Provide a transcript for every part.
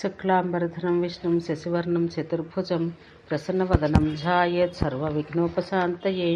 శుక్లాంబరధరం విష్ణుం శశివర్ణం చతుర్భుజం ప్రసన్నవదనం ఝాయేత్ సర్వవిఘ్నోపశాంతయే.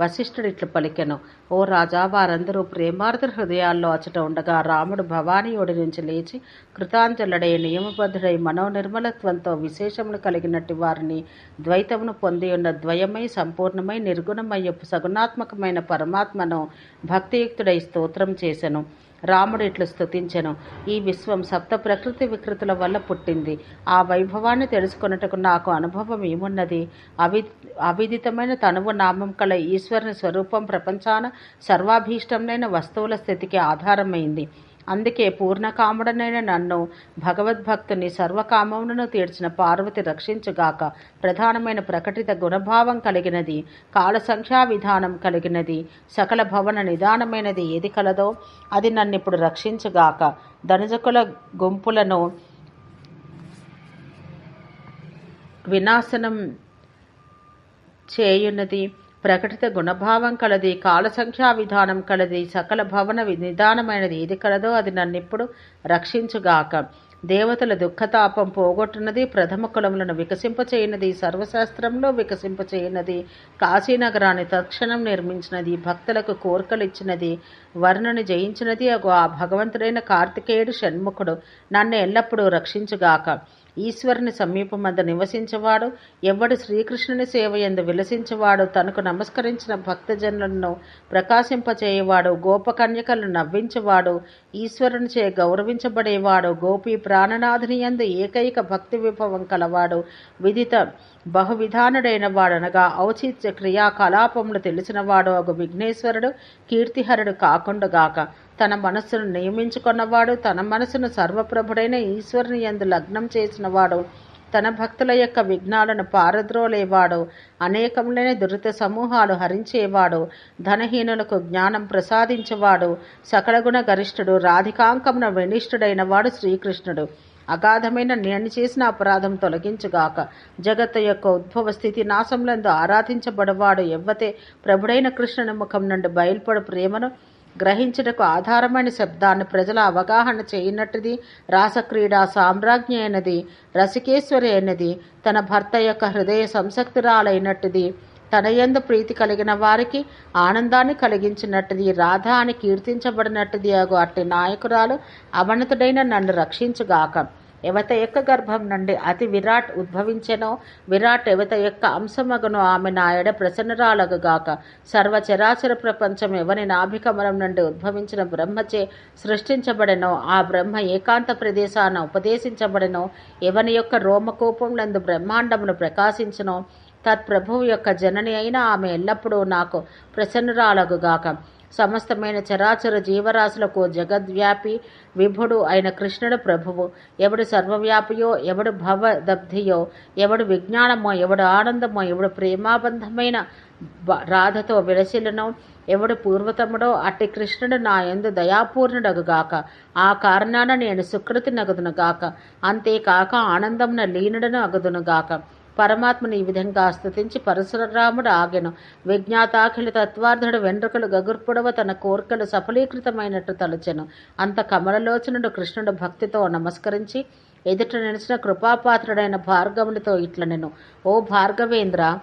వశిష్ఠుడు ఇట్లు పలికెను ఓ రాజా వారందరూ ప్రేమార్థ హృదయాల్లో అచట ఉండగా రాముడు భవానీయుడి నుంచి లేచి కృతాంజలుడై నియమబద్ధుడై మనోనిర్మలత్వంతో విశేషములు కలిగినట్టు వారిని ద్వైతమును పొంది ఉన్న ద్వయమై సంపూర్ణమై నిర్గుణమయ్యపు సగుణాత్మకమైన పరమాత్మను భక్తియుక్తుడై స్తోత్రం చేసెను. రాముడు ఇట్లు స్తుతించెను. ఈ విశ్వం సప్త ప్రకృతి వికృతుల వల్ల పుట్టింది. ఆ వైభవాన్ని తెలుసుకొనుటకు నాకు అనుభవం ఏమున్నది? అవి అవిదితమైన తనువు నామం కల ఈశ్వరుని స్వరూపం ప్రపంచాన సర్వాభీష్టమైన వస్తువుల స్థితికి ఆధారమైంది. అందుకే పూర్ణకాముడనైన నన్ను భగవద్భక్తుని సర్వకామములను తీర్చిన పార్వతి రక్షించుగాక ప్రధానమైన ప్రకటిత గుణభావం కలిగినది కాల సంఖ్యా విధానం కలిగినది సకల భవన నిదానమైనది ఏది కలదో అది నన్నిప్పుడు రక్షించుగాక. ధనుజకుల గుంపులను వినాశనం చేయున్నది ప్రకటిత గుణభావం కలది కాల సంఖ్యా విధానం కలది సకల భవన నిదానమైనది ఏది కలదో అది నన్నిప్పుడు రక్షించుగాక. దేవతల దుఃఖతాపం పోగొట్టినది ప్రథమ కులములను వికసింపచేయనది సర్వశాస్త్రంలో వికసింపచేయనది కాశీనగరాన్ని తక్షణం నిర్మించినది భక్తులకు కోర్కలిచ్చినది వరుణుని జయించినది ఆ భగవంతుడైన కార్తికేయుడు షణ్ముఖుడు నన్ను ఎల్లప్పుడూ రక్షించుగాక. ఈశ్వరుని సమీపమంద నివసించేవాడు ఎవడు శ్రీకృష్ణుని సేవ ఎందు విలసించేవాడు తనకు నమస్కరించిన భక్తజనులను ప్రకాశింపచేయవాడు గోపకన్యకలను నవ్వించేవాడు ఈశ్వరుని చే గౌరవించబడేవాడు గోపి ప్రాణనాథుని యందు ఏకైక భక్తి విభవం కలవాడు విదిత బహువిధానుడైన వాడనగా ఔచిత్య క్రియాకలాపములు తెలిసినవాడు ఒక విఘ్నేశ్వరుడు కీర్తిహరుడు కాకుండాగాక. తన మనస్సును నియమించుకున్నవాడు తన మనసును సర్వప్రభుడైన ఈశ్వరుని యందు లగ్నం చేసినవాడు తన భక్తుల యొక్క విఘ్నాలను పారద్రోలేవాడు అనేకములైన దురిత సమూహాలు హరించేవాడు ధనహీనులకు జ్ఞానం ప్రసాదించేవాడు సకలగుణ గరిష్ఠుడు రాధికాంకమున వినిష్ఠుడైన వాడు శ్రీకృష్ణుడు. అగాధమైన నేను చేసిన అపరాధం తొలగించుగాక. జగత్తు యొక్క ఉద్భవ స్థితి నాశంలందు ఆరాధించబడవాడు ఎవ్వతే ప్రభుడైన కృష్ణుని ముఖం నుండి బయల్పడు ప్రేమను గ్రహించుటకు ఆధారమైన శబ్దాన్ని ప్రజల అవగాహన చేయనట్టుది రాసక్రీడ సామ్రాజ్ఞి అయినది రసికేశ్వరి అయినది తన భర్త యొక్క హృదయ సంసక్తురాలైనట్టుది. తన యందు ప్రీతి కలిగిన వారికి ఆనందాన్ని కలిగించినట్టుది రాధ అని కీర్తించబడినట్టుది అగు అట్టి నాయకురాలు అవనతుడైన నన్ను రక్షించుగాక. ఎవత యొక్క గర్భం నుండి అతి విరాట్ ఉద్భవించెనో విరాట్ ఎవత యొక్క అంశమగును ఆమె నాయడ ప్రసన్నరాలగుగాక. సర్వచరాచర ప్రపంచం ఎవని నాభికమలం నుండి ఉద్భవించిన బ్రహ్మచే సృష్టించబడెనో ఆ బ్రహ్మ ఏకాంత ప్రదేశాన ఉపదేశించబడెనో ఎవని యొక్క రోమకోపంలందు బ్రహ్మాండమును ప్రకాశించనో తత్ప్రభువు యొక్క జనని అయిన ఆమె ఎల్లప్పుడూ నాకు ప్రసన్నురాలగుగాక. సమస్తమైన చరాచర జీవరాశులకు జగద్వ్యాపి విభుడు అయిన కృష్ణుడు ప్రభువు. ఎవడు సర్వవ్యాపియో ఎవడు భవదబ్ధియో ఎవడు విజ్ఞానమో ఎవడు ఆనందమో ఎవడు ప్రేమాబంధమైన రాధతో విలసిలనో ఎవడు పూర్వతముడో అట్టి కృష్ణుడు నా ఎందు దయాపూర్ణుడగుగాక. ఆ కారణాన నేను సుకృతి నగుదునుగాక అంతేకాక ఆనందమున లీనుడను అగదును గాక పరమాత్మను ఈ విధంగా స్థుతించి పరశురాముడు ఆగెను. విజ్ఞాతాఖిల తత్వార్థుడు వెండ్రుకలు గగుర్పుడవ తన కోర్కెలు సఫలీకృతమైనట్టు తలచెను. అంత కమలలోచనుడు కృష్ణుడు భక్తితో నమస్కరించి ఎదుట నిలిచిన కృపాపాత్రుడైన భార్గవునితో ఇట్లనెను ఓ భార్గవేంద్ర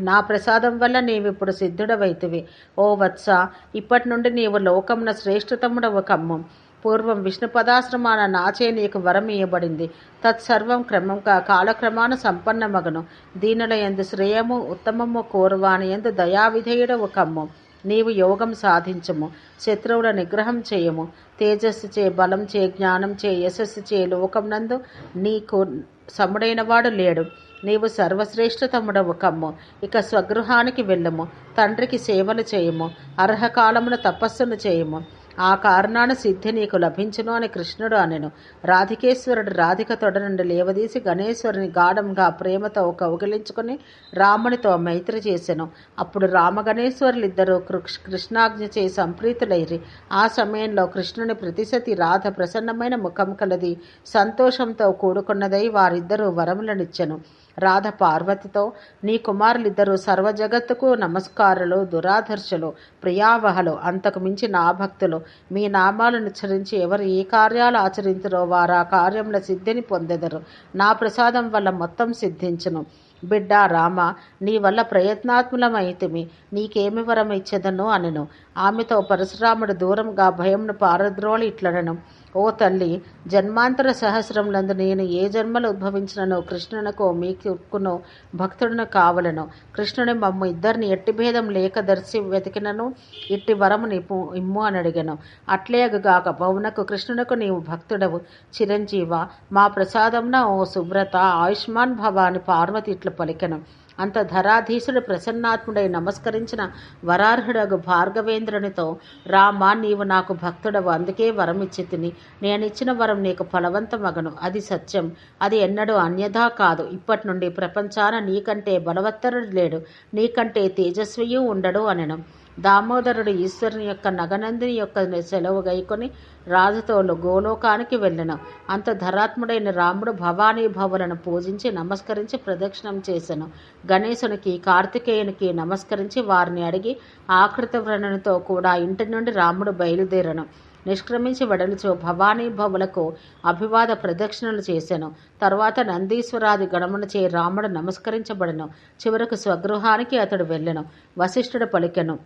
నా ప్రసాదం వల్ల నీవిప్పుడు సిద్ధుడవైతివి. ఓ వత్స ఇప్పటి నుండి నీవు లోకమున శ్రేష్ఠతముడవ కమ్మం. పూర్వం విష్ణు పదాశ్రమాన నాచే నీకు వరం ఇయ్యబడింది తత్సర్వం క్రమంగా కాలక్రమాన సంపన్నమగను. దీనుల ఎందు శ్రేయము ఉత్తమము కోరువాని ఎందు దయావిధేయుడవు కమ్ము. నీవు యోగం సాధించము శత్రువుల నిగ్రహం చేయము. తేజస్సు చే బలం చే జ్ఞానం చే యశస్సు చే లోకమునందు నీకు సముడైనవాడు లేడు. నీవు సర్వశ్రేష్ఠతముడవు కమ్ము. ఇక స్వగృహానికి వెళ్ళము తండ్రికి సేవలు చేయము అర్హకాలమున తపస్సును చేయము. ఆ కారణాన సిద్ధి నీకు లభించును అని కృష్ణుడు అనెను. రాధికేశ్వరుడు రాధిక తొడ నుండి లేవదీసి గణేశ్వరుని గాఢంగా ప్రేమతో కౌగిలించుకుని రామునితో మైత్రి చేసెను. అప్పుడు రామగణేశ్వరులిద్దరూ కృష్ణాజ్ఞ చేసి సంప్రీతులైరి. ఆ సమయంలో కృష్ణుని ప్రతిశతి రాధ ప్రసన్నమైన ముఖం కలది. సంతోషంతో కూడుకున్నదై వారిద్దరూ వరములనిచ్చెను రాధ పార్వతితో నీ కుమారులిద్దరూ సర్వ జగత్తుకు నమస్కారులు దురాదర్శులు ప్రియావహలు. అంతకు మించి నా భక్తులు మీ నామాలను ఉచ్చరించి ఎవరు ఏ కార్యాలు ఆచరించరో వారు ఆ కార్యముల సిద్ధిని పొందెదరు. నా ప్రసాదం వల్ల మొత్తం సిద్ధించును. బిడ్డ రామ నీ వల్ల ప్రయత్నాత్ములమైతిమి. నీకేమి వరం ఇచ్చేదను అనెను. ఆమెతో పరశురాముడు దూరంగా భయంను పారద్రోళి ఇట్లనను. ఓ తల్లి జన్మాంతర సహస్రములందు నేను ఏ జన్మలు ఉద్భవించినను కృష్ణునకు మీకును భక్తుడును కావలను. కృష్ణుని మమ్మ ఇద్దరిని ఎట్టి భేదం లేక దర్శి వెతికినను. ఇట్టి వరము నిపు ఇమ్ము అని అడిగాను అట్లేగాక పౌనకు కృష్ణునకు నీవు భక్తుడవు. చిరంజీవ మా ప్రసాదంన ఓ సుబ్రత ఆయుష్మాన్ భవాని పార్వతి ఇట్లు పలికెను. అంత ధరాధీశుడు ప్రసన్నాత్ముడై నమస్కరించిన వరార్హుడగు భార్గవేంద్రునితో రామా నీవు నాకు భక్తుడవు అందుకే వరం ఇచ్చి తిని నేనిచ్చిన వరం నీకు ఫలవంతమగను. అది సత్యం. అది ఎన్నడూ అన్యథా కాదు. ఇప్పటి నుండి ప్రపంచాన నీకంటే బలవత్తరుడు లేడు. నీకంటే తేజస్వియు ఉండడు అనను. దామోదరుడు ఈశ్వరుని యొక్క నగనందిని యొక్క సెలవు గైకొని రాజుతో గోలోకానికి వెళ్ళను. అంత ధరాత్ముడైన రాముడు భవానీ భవులను పూజించి నమస్కరించి ప్రదక్షిణం చేశాను గణేశునికి కార్తికేయునికి నమస్కరించి వారిని అడిగి ఆకృత వ్రణునితో కూడా ఇంటి నుండి రాముడు బయలుదేరను. నిష్క్రమించి వెడలుచు భవానీ భవులకు అభివాద ప్రదక్షిణలు చేశాను తర్వాత నందీశ్వరాది గణమునచే రాముడు నమస్కరించబడను. చివరకు స్వగృహానికి అతడు వెళ్ళను. వశిష్ఠుడు పలికెను.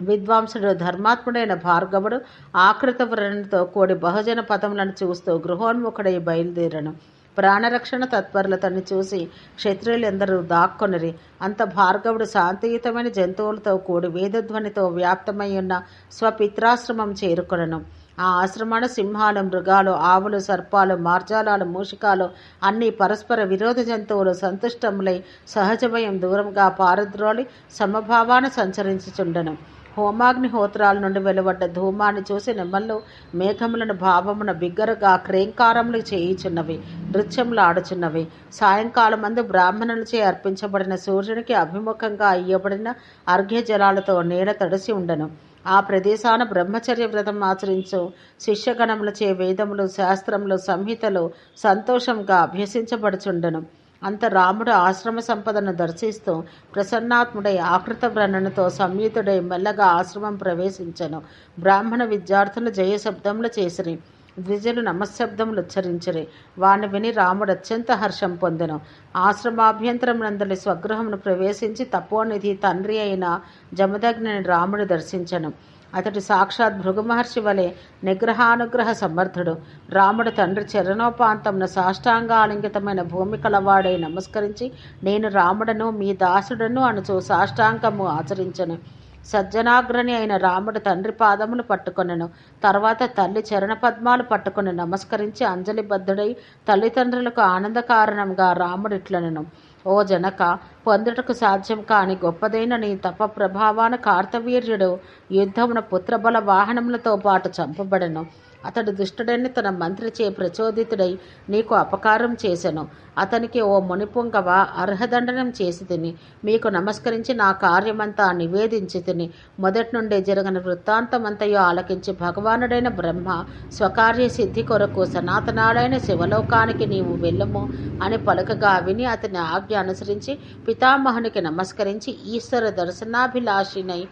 విద్వాంసుడు ధర్మాత్ముడైన భార్గవుడు ఆకృత వ్రణితో కూడి బహుజన పదములను చూస్తూ గృహోన్ముఖుడై బయలుదేరను. ప్రాణరక్షణ తత్పరులతను చూసి క్షత్రియులెందరూ దాక్కొనిరి. అంత భార్గవుడు శాంతియుతమైన జంతువులతో కూడి వేదధ్వనితో వ్యాప్తమై ఉన్న స్వపిత్రాశ్రమం చేరుకొనను. ఆ ఆశ్రమాన సింహాలు మృగాలు ఆవులు సర్పాలు మార్జాలాలు మూషికాలు అన్ని పరస్పర విరోధ జంతువులు సంతుష్టములై సహజమయం దూరంగా పారద్రోలి సమభావాన సంచరించుచుండను. హోమాగ్నిహోత్రాల నుండి వెలువడ్డ ధూమాన్ని చూసి నెమ్మళ్ళు మేఘములను భావమున బిగ్గరగా క్రేంకారములు చేయుచున్నవి నృత్యములు ఆడుచున్నవి. సాయంకాలమందు బ్రాహ్మణులచే అర్పించబడిన సూర్యునికి అభిముఖంగా అయ్యబడిన అర్ఘ్యజలాలతో నీడ తడిసి ఉండను. ఆ ప్రదేశాన బ్రహ్మచర్య వ్రతం ఆచరించు శిష్యగణములచే వేదములు శాస్త్రములు సంహితలు సంతోషంగా అభ్యసించబడుచుండెను. అంత రాముడు ఆశ్రమ సంపదను దర్శిస్తూ ప్రసన్నాత్ముడై ఆకృత వ్రణనతో సంయుతుడై మెల్లగా ఆశ్రమం ప్రవేశించను. బ్రాహ్మణ విద్యార్థులు జయశబ్దములు చేసిరి. ద్విజులు నమశబ్దములు ఉచ్చరించిరి. వాని విని రాముడు అత్యంత హర్షం పొందెను. ఆశ్రమాభ్యంతరమునందలి స్వగృహమును ప్రవేశించి తపోనిధి తండ్రి అయిన జమదగ్నిని రాముడు దర్శించను. అతడు సాక్షాత్ భృగు మహర్షి వలె నిగ్రహానుగ్రహ సమర్థుడు. రాముడు తండ్రి చరణోపాంతమున సాష్టాంగాలింగితమైన భూమి కలవాడై నమస్కరించి నేను రాముడను మీ దాసుడను అనుచు సాష్టాంగము ఆచరించను. సజ్జనాగ్రణి అయిన రాముడు తండ్రి పాదములు పట్టుకొనెను. తర్వాత తల్లి చరణ పద్మాలు పట్టుకుని నమస్కరించి అంజలిబద్ధుడై తల్లిదండ్రులకు ఆనంద కారణంగా రాముడు ఇట్లనెను ఓ జనక పొందుటకు సాధ్యం కాని గొప్పదైన నీ తప ప్రభావాన కార్తవీర్యుడు యుద్ధమున పుత్రబల వాహనములతో పాటు చంపబడను. అతడు దుష్టుడని తన మంత్రిచే ప్రచోదితుడై నీకు అపకారం చేశాను అతనికి ఓ మునిపుంగవ అర్హదండనం చేసి తిని మీకు నమస్కరించి నా కార్యమంతా నివేదించి తిని మొదటి నుండి జరిగిన వృత్తాంతమంతయో ఆలకించి భగవానుడైన బ్రహ్మ స్వకార్య సిద్ధి కొరకు సనాతనాడైన శివలోకానికి నీవు వెళ్ళము అని పలుకగా విని అతని ఆజ్ఞ అనుసరించి పితామహునికి నమస్కరించి ఈశ్వర దర్శనాభిలాషినై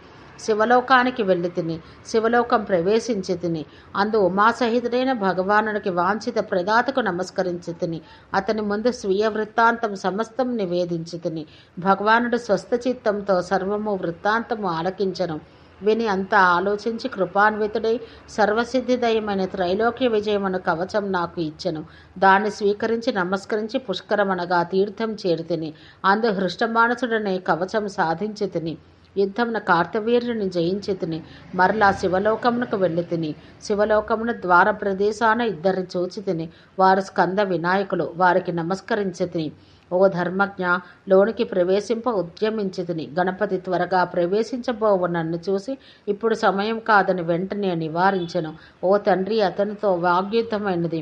శివలోకానికి వెళ్ళి తిని శివలోకం ప్రవేశించి తిని అందు ఉమాసహితుడైన భగవానుడికి వాంఛిత ప్రదాతకు నమస్కరించి తిని అతని ముందు స్వీయ వృత్తాంతం సమస్తం నివేదించి తిని భగవానుడు స్వస్థ చిత్తంతో సర్వము వృత్తాంతము ఆలకించను. విని అంతా ఆలోచించి కృపాన్వితుడై సర్వసిద్ధిదయమైన త్రైలోక్య విజయమను కవచం నాకు ఇచ్చను. దాన్ని స్వీకరించి నమస్కరించి పుష్కరమనగా తీర్థం చేరితిని అందు హృష్టమానసుడనే కవచం సాధించి తిని యుద్ధమున కార్తవీర్యుని జయించితిని. మరలా శివలోకమునకు వెళ్ళి తిని శివలోకమున ద్వార ప్రదేశాన ఇద్దరిని చూచితిని. వారు స్కంద వినాయకులు. వారికి నమస్కరించితిని. ఓ ధర్మజ్ఞ లోనికి ప్రవేశింప ఉద్యమించితిని. గణపతి త్వరగా ప్రవేశించబోవు నన్ను చూసి ఇప్పుడు సమయం కాదని వెంటనే నివారించెను. ఓ తండ్రి అతనితో వాగ్యుద్ధమైనది.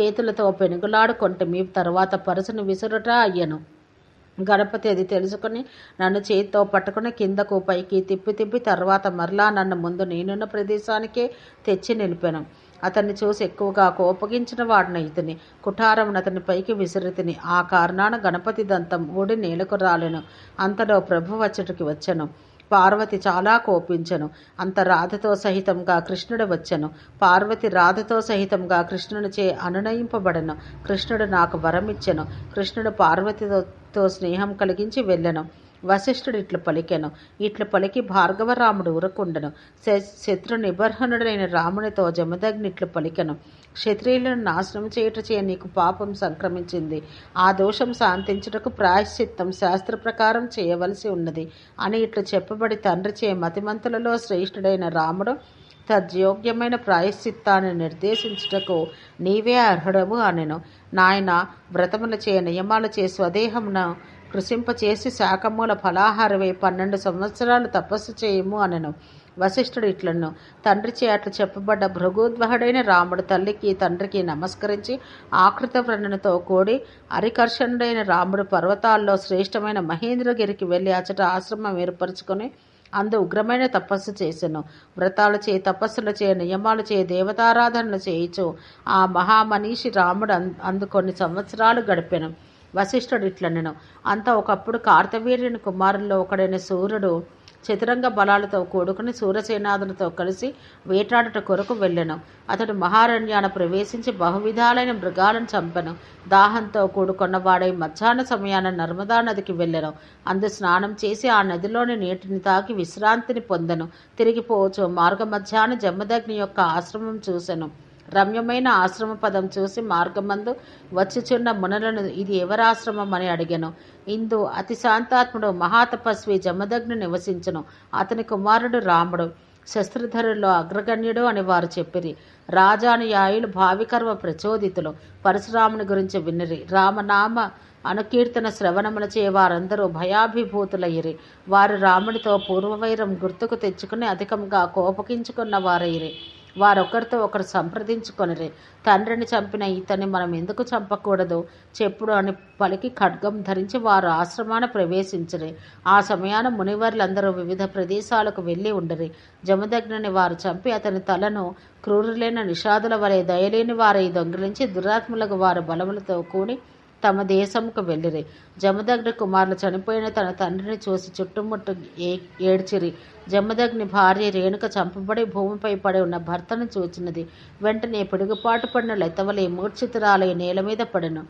చేతులతో పెనుగులాడుకొంటిమి తర్వాత పరుసును విసురుట అయ్యను. గణపతి అది తెలుసుకుని నన్ను చేతితో పట్టుకుని కిందకు పైకి తిప్పి తిప్పి తర్వాత మరలా నన్ను ముందు నేనున్న ప్రదేశానికే తెచ్చి నిలిపాను. అతన్ని చూసి ఎక్కువగా కోపగించిన వాడిన ఇతని కుఠారం అతని పైకి విసిరితిని ఆ కారణాన గణపతి దంతం ఊడి నేలకు రాలెను. అంతలో ప్రభు వచ్చటికి వచ్చాను. పార్వతి చాలా కోపించను. అంత రాధతో సహితంగా కృష్ణుడు వచ్చెను. పార్వతి రాధతో సహితంగా కృష్ణుని చే అనునయింపబడను. కృష్ణుడు నాకు వరమిచ్చెను. కృష్ణుడు పార్వతితో స్నేహం కలిగించి వెళ్ళెను. వశిష్ఠుడు ఇట్లు పలికెను. ఇట్లు పలికి భార్గవరాముడు ఉరకుండెను శత్రు నిబర్హనుడైన రామునితో జమదగ్ని ఇట్లు పలికెను. క్షత్రియులను నాశనం చేయుటచే నీకు పాపం సంక్రమించింది. ఆ దోషం శాంతించుటకు ప్రాయశ్చిత్తం శాస్త్ర ప్రకారం చేయవలసి ఉన్నది. అని ఇట్లు చెప్పబడి తండ్రి చే మతిమంతులలో శ్రేష్ఠుడైన రాముడు తద్యోగ్యమైన ప్రాయశ్చిత్తాన్ని నిర్దేశించుటకు నీవే అర్హుడవు అనెను. నాయన వ్రతముల చే నియమాలు చే స్వదేహమున కృషింపచేసి శాఖమూల ఫలాహారవే పన్నెండు సంవత్సరాలు తపస్సు చేయము అనెను. వశిష్ఠుడు ఇట్లను తండ్రి చే చెప్పబడ్డ భృగుద్వహుడైన రాముడు తల్లికి తండ్రికి నమస్కరించి ఆకృత వ్రణతో కూడి హరికర్షణుడైన రాముడు పర్వతాల్లో శ్రేష్టమైన మహేంద్రగిరికి వెళ్ళి అచట ఆశ్రమం ఏర్పరచుకొని అందు ఉగ్రమైన తపస్సు చేసెను. వ్రతాలు చే తపస్సులు చే నియమాలు చే దేవతారాధనలు చేయిచు. ఆ మహామనీషి రాముడు అందు కొన్ని సంవత్సరాలు గడిపెను. వశిష్ఠుడు ఇట్లనెను అంత ఒకప్పుడు కార్తవీర్యుని కుమారుల్లో ఒకడైన సూర్యుడు చతురంగ బలాలతో కూడుకుని సూర్యసేనాదులతో కలిసి వేటాడుట కొరకు వెళ్ళెను. అతడు మహారణ్యాన ప్రవేశించి బహువిధాలైన మృగాలను చంపెను. దాహంతో కూడుకున్న వాడై మధ్యాహ్న సమయాన నర్మదా నదికి వెళ్ళెను. అందు స్నానం చేసి ఆ నదిలోని నీటిని తాకి విశ్రాంతిని పొందెను. తిరిగిపోవచ్చు మార్గ మధ్యాహ్న జమ్మదగ్ని యొక్క ఆశ్రమం చూసెను. రమ్యమైన ఆశ్రమ పదం చూసి మార్గమందు వచ్చిచున్న మునులను ఇది ఎవరాశ్రమం అని అడిగాను. ఇందు అతి శాంతాత్ముడు మహాతపస్వి జమదగ్ని నివసించను. అతని కుమారుడు రాముడు. శస్త్రధరుల్లో అగ్రగణ్యుడు అని వారు చెప్పిరి. రాజానుయాయులు భావికర్మ ప్రచోదితులు. పరశురాముని గురించి వినిరి. రామనామ అనుకీర్తన శ్రవణములచే వారందరూ భయాభిభూతులయ్యిరి. వారు రాముడితో పూర్వవైరం గుర్తుకు తెచ్చుకుని అధికంగా కోపగించుకున్న వారయ్యిరి. వారొకరితో ఒకరు సంప్రదించుకొనిరి. తండ్రిని చంపిన ఇతన్ని మనం ఎందుకు చంపకూడదు? చెప్పుడు అని పలికి ఖడ్గం ధరించి వారు ఆశ్రమాన ప్రవేశించరి. ఆ సమయాన మునివర్లందరూ వివిధ ప్రదేశాలకు వెళ్ళి ఉండరి. జమదగ్నని వారు చంపి అతని తలను క్రూరులైన నిషాదుల వలె దయలేని వారై దొంగిలించి దురాత్ములకు వారు బలములతో కూడి తమ దేశముకు వెళ్ళిరి. జమదగ్ని కుమారులు చనిపోయిన తన తండ్రిని చూసి చుట్టుముట్టు ఏ ఏడ్చిరి. జమదగ్ని భార్య రేణుక చంపబడి భూమిపై పడి ఉన్న భర్తను చూచినది. వెంటనే పిడుగుపాటు పడిన లెతవలే మూర్ఛితురాలై నేల మీద పడెను.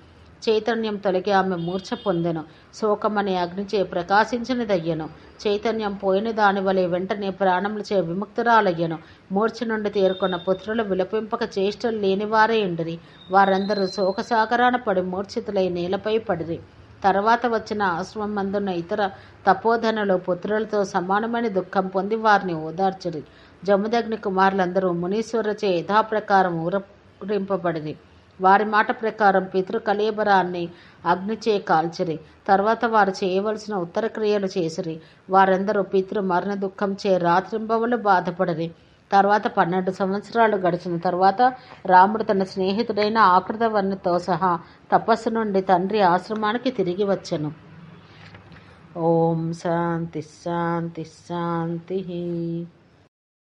చైతన్యం తొలగి ఆమె మూర్ఛ పొందెను. శోకమనే అగ్నిచే ప్రకాశించినదయ్యను. చైతన్యం పోయిన దాని వలె వెంటనే ప్రాణములచే విముక్తురాలయ్యను. మూర్ఛ నుండి తేరుకున్న పుత్రులు విలపింపక చేష్టలు లేనివారే ఉండిరి. వారందరూ శోకసాగరాన పడి మూర్ఛితులై నేలపై పడిరి. తర్వాత వచ్చిన ఆశ్రమం మందున్న ఇతర తపోధనలో పుత్రులతో సమానమైన దుఃఖం పొంది వారిని ఓదార్చరి. జముదగ్ని కుమారులందరూ మునీశ్వరచే యథాప్రకారం ఊరింపబడిరి వారి మాట ప్రకారం పితృ కలేబరాన్ని అగ్నిచే కాల్చిరి. తర్వాత వారు చేయవలసిన ఉత్తర క్రియలు చేసిరి. వారందరూ పితృ మరణ దుఃఖం చే రాత్రింబవలు బాధపడరి. తర్వాత పన్నెండు సంవత్సరాలు గడిచిన తర్వాత రాముడు తన స్నేహితుడైన ఆకృతవర్ణితో సహా తపస్సు నుండి తండ్రి ఆశ్రమానికి తిరిగి వచ్చను. ఓం శాంతి శాంతి శాంతి.